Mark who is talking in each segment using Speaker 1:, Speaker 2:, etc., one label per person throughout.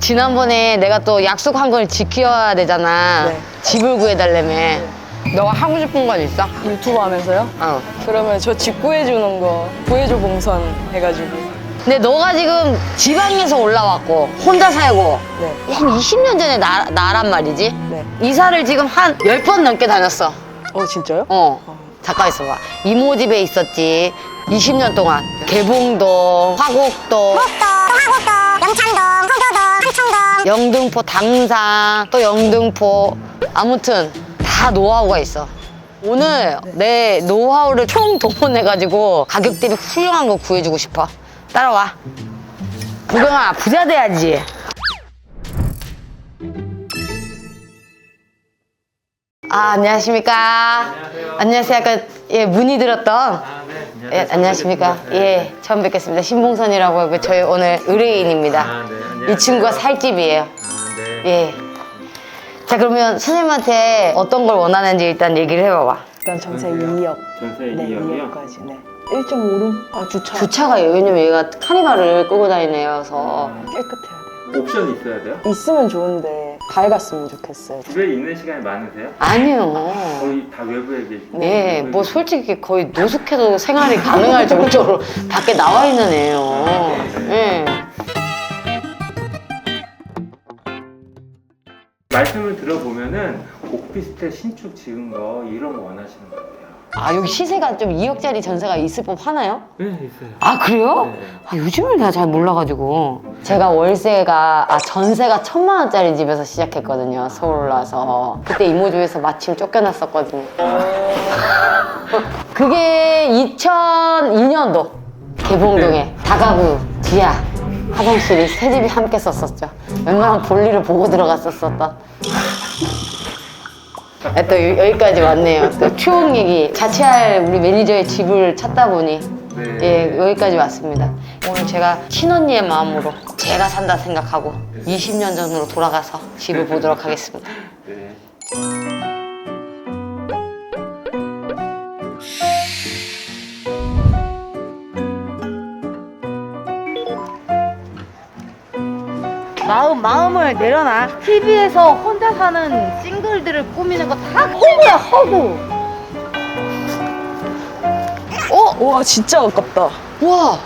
Speaker 1: 지난번에 내가 또 약속한 걸 지켜야 되잖아.
Speaker 2: 네.
Speaker 1: 집을 구해달라며. 너가 하고 싶은 건 있어?
Speaker 2: 유튜브 하면서요?
Speaker 1: 어.
Speaker 2: 그러면 저 집 구해주는 거 구해줘 봉선 해가지고
Speaker 1: 근데 너가 지금 지방에서 올라왔고 혼자 살고
Speaker 2: 네.
Speaker 1: 한 20년 전에 나, 나란 말이지?
Speaker 2: 네.
Speaker 1: 이사를 지금 한 10번 넘게 다녔어.
Speaker 2: 어 진짜요?
Speaker 1: 어. 잠깐 있어봐. 이모 집에 있었지. 20년 동안. 개봉동, 화곡동,
Speaker 3: 영창동, 호교동, 한청동,
Speaker 1: 영등포 당산, 또 영등포. 아무튼 다 노하우가 있어. 오늘 내 노하우를 총 동원해가지고 가격 대비 훌륭한 거 구해주고 싶어. 따라와. 보경아, 부자 돼야지. 아, 안녕하십니까. 안녕하세요. 아까 예, 문의 들었던. 예, 안녕하십니까. 예, 처음 뵙겠습니다. 신봉선이라고 하고 저희 오늘 의뢰인입니다.
Speaker 4: 아, 네, 안녕하세요.
Speaker 1: 이 친구가 살집이에요.
Speaker 4: 아, 네.
Speaker 1: 예. 자, 그러면 선생님한테 어떤 걸 원하는지 일단 얘기를 해봐봐.
Speaker 2: 일단 전세 2억
Speaker 4: 전세
Speaker 2: 네
Speaker 4: 2억이요?
Speaker 2: 2억까지 네 1.5룸? 아 주차
Speaker 1: 주차가 왜냐면 얘가 카니발을 끌고 다니네요서
Speaker 2: 깨끗해야 돼요
Speaker 4: 옵션 있어야 돼요?
Speaker 2: 있으면 좋은데 밝았으면 좋겠어요
Speaker 4: 집에 있는 시간이 많으세요?
Speaker 1: 아니요.
Speaker 4: 거의 다 외부에 계시고
Speaker 1: 네, 뭐 솔직히 거의 노숙해도 생활이 가능할 정도로 밖에 나와 있는 애예요. 예.
Speaker 4: 말씀을 들어보면은 오피스텔 신축 지은 거 이런 거 원하시는 것 같아요
Speaker 1: 아, 여기 시세가 좀 2억짜리 전세가 있을 법 하나요?
Speaker 4: 네 있어요
Speaker 1: 아, 그래요?
Speaker 4: 네.
Speaker 1: 아, 요즘을 내가 잘 몰라가지고. 제가 월세가, 아, 전세가 천만 원짜리 집에서 시작했거든요. 서울 올라서. 그때 이모집에서 마침 쫓겨났었거든요. 그게 2002년도. 개봉동에 다가구, 지하, 화장실이 세 집이 함께 썼었죠. 웬만하면 볼일을 보고 들어갔었었던. 아, 또 여- 여기까지 왔네요. 또 추억 얘기. 자취할 우리 매니저의 집을 찾다 보니
Speaker 4: 네.
Speaker 1: 예, 여기까지 왔습니다. 오늘 제가 친언니의 마음으로 제가 산다 생각하고 20년 전으로 돌아가서 집을 보도록 하겠습니다.
Speaker 4: 네.
Speaker 1: 마음, 마음을 내려놔. TV에서 혼자 사는 싱글들을 꾸미는 거 다 허구야, 허구. 어?
Speaker 2: 와 진짜 아깝다
Speaker 1: 와,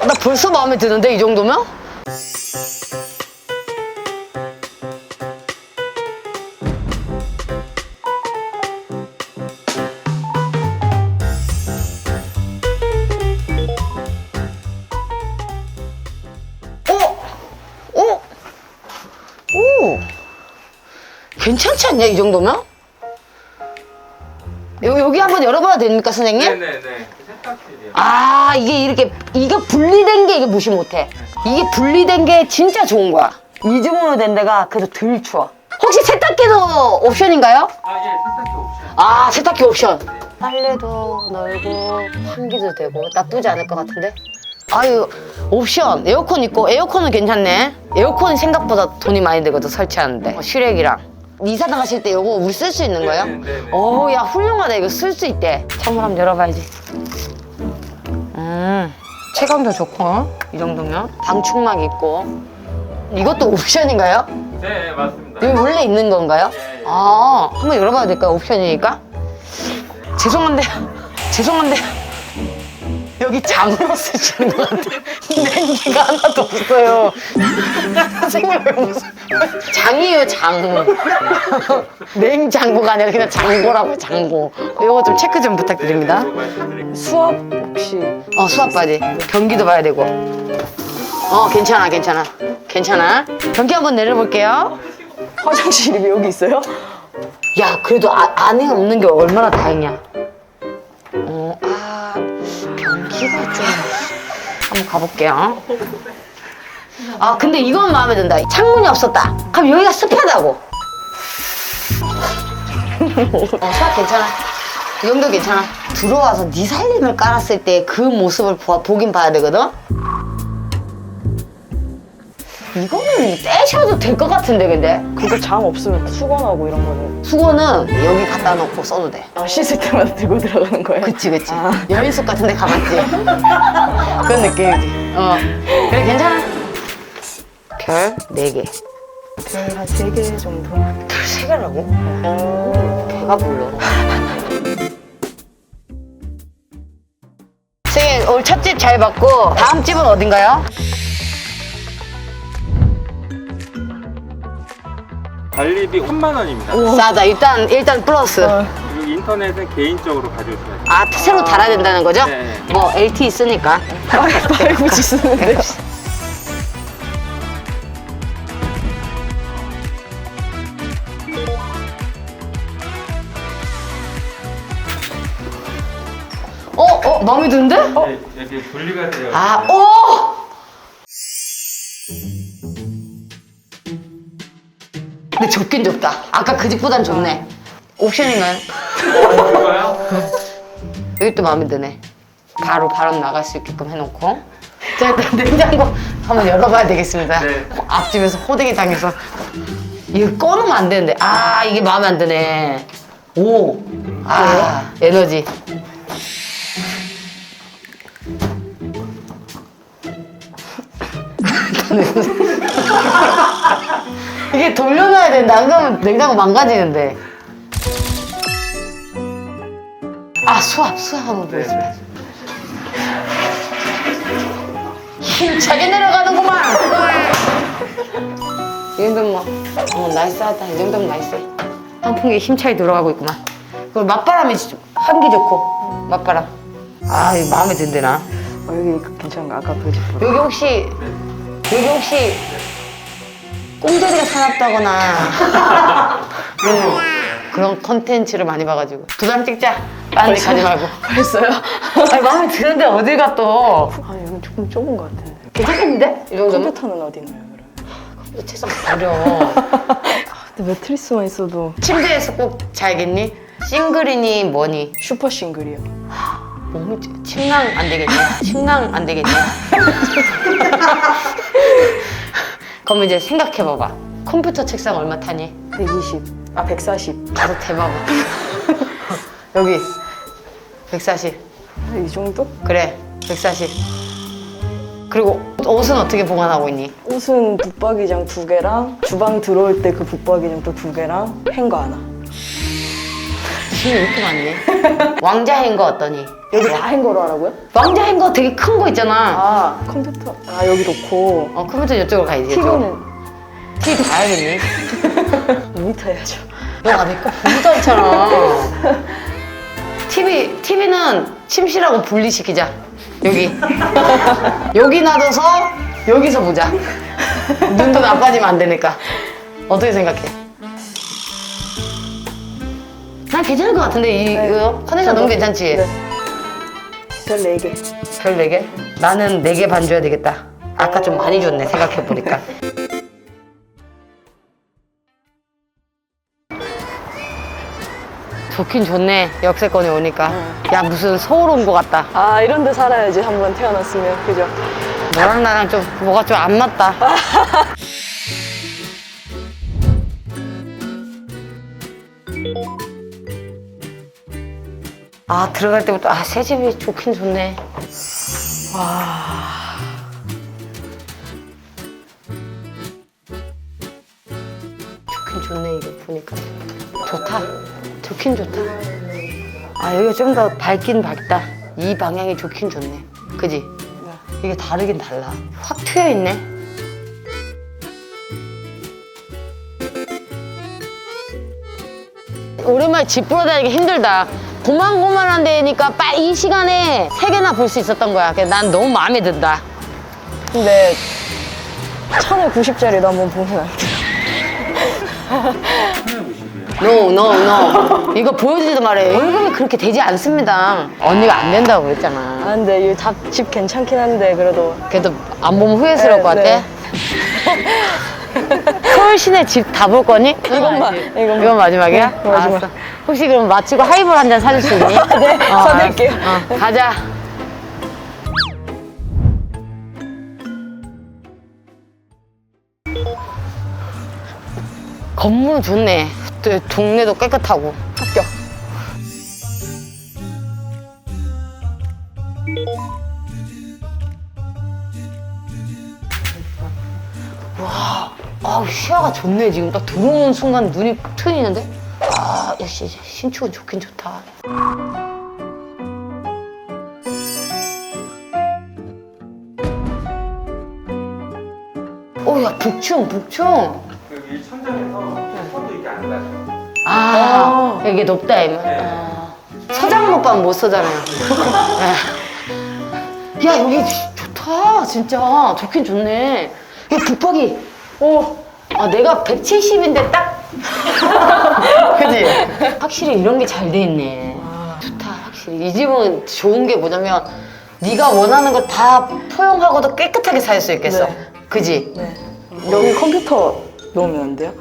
Speaker 1: 나 벌써 마음에 드는데, 이 정도면? 괜찮지 않냐, 이 정도면? 여기, 여기 한번 열어봐도 됩니까, 선생님?
Speaker 4: 네네네. 세탁실이요.
Speaker 1: 아 이게 이렇게 이게 분리된 게 이게 무시 못해. 이게 분리된 게 진짜 좋은 거야. 이중으로 된 데가 그래도 덜 추워. 혹시 세탁기도 옵션인가요?
Speaker 4: 아 예 세탁기 옵션.
Speaker 1: 아 세탁기 옵션. 빨래도 널고 환기도 되고 나쁘지 않을 것 같은데? 아유 옵션. 에어컨 있고 에어컨은 괜찮네. 에어컨이 생각보다 돈이 많이 들거든 설치하는데. 어, 실외기랑 이사 나가실 때 이거 우리 쓸 수 있는 거예요?
Speaker 4: 네, 네, 네.
Speaker 1: 어우 야 훌륭하다 이거 쓸 수 있대 창문 한번 열어봐야지 음 체감도 좋고 이 정도면 방충막 있고 이것도 옵션인가요?
Speaker 4: 네 맞습니다
Speaker 1: 여기 원래 있는 건가요?
Speaker 4: 예, 예.
Speaker 1: 아 한번 열어봐도 될까요? 옵션이니까 죄송한데 죄송한데 여기 장으로 쓰시는 것 같아요. 냉기가 하나도 없어요. 선생님 왜 무슨 장이에요 장. 냉장고가 아니라 그냥 장고라고 장고. 이거 좀 체크 좀 부탁드립니다.
Speaker 2: 수압 혹시?
Speaker 1: 어 수압바지 변기도 봐야 되고. 어 괜찮아 괜찮아. 괜찮아. 변기 한번 내려볼게요.
Speaker 2: 화장실이 여기 있어요?
Speaker 1: 야 그래도 아, 안에 없는 게 얼마나 다행이야. 어 아 변기가 좀 한번 가볼게요. 아 근데 이건 마음에 든다. 창문이 없었다. 그럼 여기가 습하다고. 어 수압 괜찮아? 이 정도 괜찮아? 들어와서 네 살림을 깔았을 때 그 모습을 보, 보긴 봐야 되거든 이거는 떼셔도 될 것 같은데 근데?
Speaker 2: 그거 장 없으면 수건하고 이런 거는.
Speaker 1: 수건은 여기 갖다 놓고 써도 돼.
Speaker 2: 아, 씻을 때마다 들고 들어가는 거예요?
Speaker 1: 그치 그치.
Speaker 2: 아.
Speaker 1: 여인숙 같은 데 가봤지? 그런 느낌이지. 어. 그래 괜찮아. 별 4개.
Speaker 2: 별한 세개 정도.
Speaker 1: 별 3개라고? 배가 불러 선생님 오늘 첫 집 잘 봤고 다음 집은 어딘가요?
Speaker 4: 관리비 3만 원입니다.
Speaker 1: 싸다 일단 일단 플러스
Speaker 2: 어.
Speaker 4: 그리고 인터넷은 개인적으로 가져오셔야 돼요.
Speaker 1: 아 새로 달아야 된다는 거죠?
Speaker 4: 네.
Speaker 1: 뭐 LT 있으니까
Speaker 2: 파이브지 쓰는데.
Speaker 1: 어? 어? 마음에 드는데?
Speaker 4: 네, 여기 분리가 돼요.
Speaker 1: 아, 오! 근데 좁긴 좁다. 아까 그 집보단 좁네. 옵션인가요? 여기 또 마음에 드네. 바로 바람 나갈 수 있게끔 해놓고. 자, 일단 냉장고 한번 열어봐야 되겠습니다.
Speaker 4: 네.
Speaker 1: 앞집에서 호되게 당해서. 이거 꺼놓으면 안 되는데. 아, 이게 마음에 안 드네. 오. 아, 에너지. 이게 돌려놔야 된다. 안 그러면 냉장고 망가지는데. 아, 수압, 수압 한번 보겠습니다. 힘차게 내려가는구만. 이 정도면 뭐, 어, 나이스하다. 이 정도면 나이스해. 환풍기 힘차게 들어가고 있구만. 그리고 맛바람이 좀 한기 좋고, 맛바람. 아, 이거 마음에 든대나.
Speaker 2: 어, 여기 괜찮은가? 아까 그 집보다.
Speaker 1: 여기 혹시 여기 혹시 꽁돌이가 사납다거나 그런 그런 컨텐츠를 많이 봐가지고 두장 찍자 다른 데 가지 말고
Speaker 2: 벌써요?
Speaker 1: 아니 마음에 드는데 어딜 가 또
Speaker 2: 아, 여기 조금 좁은 것 같은데.
Speaker 1: 괜찮겠는데? 이 정도면?
Speaker 2: 컴퓨터는 어디 있나요, 그럼?
Speaker 1: 책상 버려
Speaker 2: 근데 매트리스만 있어도
Speaker 1: 침대에서 꼭 자야겠니? 싱글이니 뭐니?
Speaker 2: 슈퍼 싱글이요.
Speaker 1: 몸이 찌- 침낭 안 되겠니? 침낭 안 되겠니? 그럼 이제 생각해봐봐 컴퓨터 책상 얼마 타니?
Speaker 2: 120. 아, 140.
Speaker 1: 가서 대봐봐. 여기 140.
Speaker 2: 이 정도?
Speaker 1: 그래 140. 그리고 옷은 어떻게 보관하고 있니?
Speaker 2: 옷은 붙박이장 두 개랑 주방 들어올 때 그 붙박이장 또 두 개랑 행거 하나.
Speaker 1: 짐이 이렇게 많니? 왕자 행거 어떠니?
Speaker 2: 여기 다 행거로 하라고요?
Speaker 1: 왕자 행거 되게 큰 거 있잖아.
Speaker 2: 아, 컴퓨터. 아, 여기 놓고.
Speaker 1: 어 컴퓨터 이쪽으로 가야지.
Speaker 2: TV는
Speaker 1: TV 봐야겠니?
Speaker 2: 모니터 해야죠.
Speaker 1: 너가 내거 보지도 않잖아. TV, TV는 침실하고 분리시키자. 여기. 여기 놔둬서 여기서 보자. 눈도 나빠지면 안 되니까. 어떻게 생각해? 난 괜찮을 것 같은데, 이,
Speaker 2: 네.
Speaker 1: 이거? 컨디션 너무 괜찮지?
Speaker 2: 네. 별 4개.
Speaker 1: 별 4개? 나는 4개 반 줘야 되겠다. 아까 좀 많이 줬네, 생각해보니까. 좋긴 좋네, 역세권에 오니까. 야, 무슨 서울 온 것 같다.
Speaker 2: 아, 이런 데 살아야지 한번 태어났으면. 그죠?
Speaker 1: 너랑 나랑 좀 뭐가 좀 안 맞다. 아 들어갈 때부터 아 새 집이 좋긴 좋네. 와. 좋긴 좋네 이거 보니까 좋다. 좋긴 좋다. 아 여기가 좀 더 밝긴 밝다. 이 방향이 좋긴 좋네. 그지? 이게 다르긴 달라. 확 트여 있네. 오랜만에 집 보러 다니기 힘들다. 고만고만한 데니까 빨리 이 시간에 세 개나 볼 수 있었던 거야. 난 너무 마음에 든다.
Speaker 2: 근데 1090짜리도 한번 보면 안 돼요?
Speaker 1: 노, 노, 노. 이거 보여주지도 말아요. 월급이 그렇게 되지 않습니다. 언니가 안 된다고 그랬잖아.
Speaker 2: 아, 근데 이집 괜찮긴 한데, 그래도.
Speaker 1: 그래도 안 보면 후회스러울
Speaker 2: 네,
Speaker 1: 것 같아.
Speaker 2: 네.
Speaker 1: 서울 시내 집 다 볼 거니?
Speaker 2: 이것만, 이것만.
Speaker 1: 이건 마지막이야?
Speaker 2: 네, 마지막.
Speaker 1: 알았어. 혹시 그럼 마치고 하이볼 한 잔 사줄 수 있니?
Speaker 2: 네,
Speaker 1: 어,
Speaker 2: 사드릴게요.
Speaker 1: 알았어. 어, 가자. 건물은 좋네. 또 동네도 깨끗하고.
Speaker 2: 합격.
Speaker 1: 아우 시야가 좋네 지금 딱 들어오는 순간 눈이 트이는데 아 역시 신축은 좋긴 좋다 오 야 북충 북충
Speaker 4: 여기 천장에서 손도 이렇게 안 닿아요.
Speaker 1: 아 이게 높다 이 말. 아, 서장 오빠는 못 서잖아요 네. 야 여기 좋다 진짜 좋긴 좋네 야 북박이 어. 아 내가 170인데 딱 그지 확실히 이런 게 잘 돼 있네 좋다 확실히 이 집은 좋은 게 뭐냐면 네가 원하는 걸다 포용하고도 깨끗하게 살 수 있겠어
Speaker 2: 네.
Speaker 1: 그지
Speaker 2: 네. 여기 컴퓨터 놓으면 안 돼요?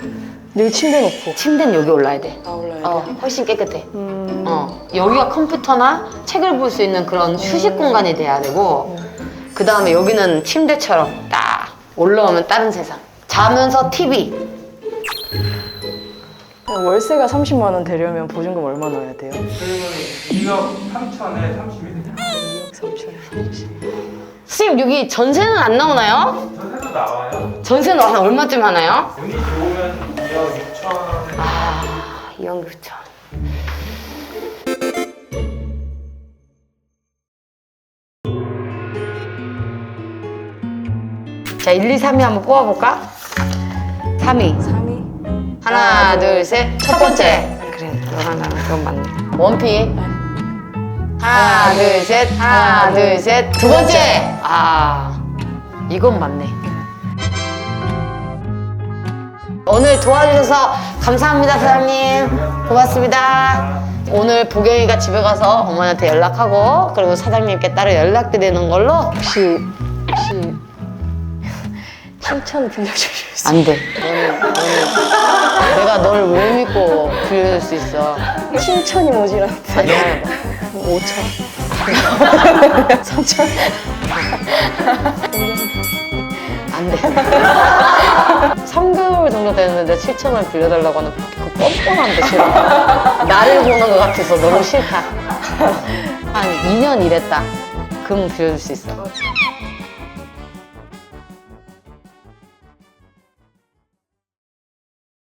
Speaker 2: 여기 침대 놓고.
Speaker 1: 침대는 여기 올라야 돼
Speaker 2: 아, 올라야
Speaker 1: 어? 훨씬 깨끗해
Speaker 2: 음.
Speaker 1: 어, 여기가 컴퓨터나 책을 볼 수 있는 그런 휴식 공간이 돼야 되고 그 다음에 여기는 침대처럼 딱 올라오면 다른 세상 자면서 TV
Speaker 2: 월세가 30만 원 되려면 보증금 얼마 넣어야 돼요?
Speaker 4: 그러면 2억 3천에 30이 돼요.
Speaker 2: 2억 3천 30.
Speaker 1: 선생님 여기 전세는 안 나오나요?
Speaker 4: 전세도 나와요.
Speaker 1: 전세는 한 얼마쯤 하나요?
Speaker 4: 운이 좋으면 2억 6천에
Speaker 1: 아 2억 6천 자 1, 2, 3위 한번 뽑아볼까? 3위
Speaker 2: 3위?
Speaker 1: 하나, 둘, 셋. 첫 번째. 그래, 너랑 나랑 그건 맞네. 원피. 하나, 둘, 셋. 하나, 둘, 셋. 두 번째. 아, 이건 맞네. 오늘 도와주셔서 감사합니다, 사장님. 고맙습니다. 오늘 보경이가 집에 가서 어머니한테 연락하고 그리고 사장님께 따로 연락드리는 걸로
Speaker 2: 혹시 혹시 칭찬 빌려주실 수
Speaker 1: 안 돼. 너는, 너는 내가 널 왜 믿고 빌려줄 수 있어?
Speaker 2: 칭찬이 모자란데
Speaker 1: 아니, 해봐.
Speaker 2: 5천 3천
Speaker 1: 안 돼. 3개월 정도 됐는데 7천원 빌려달라고 하는 그 뻔뻔한 게 싫어. 나를 보는 것 같아서 너무 싫다. 한 2년 일했다. 그럼 빌려줄 수 있어.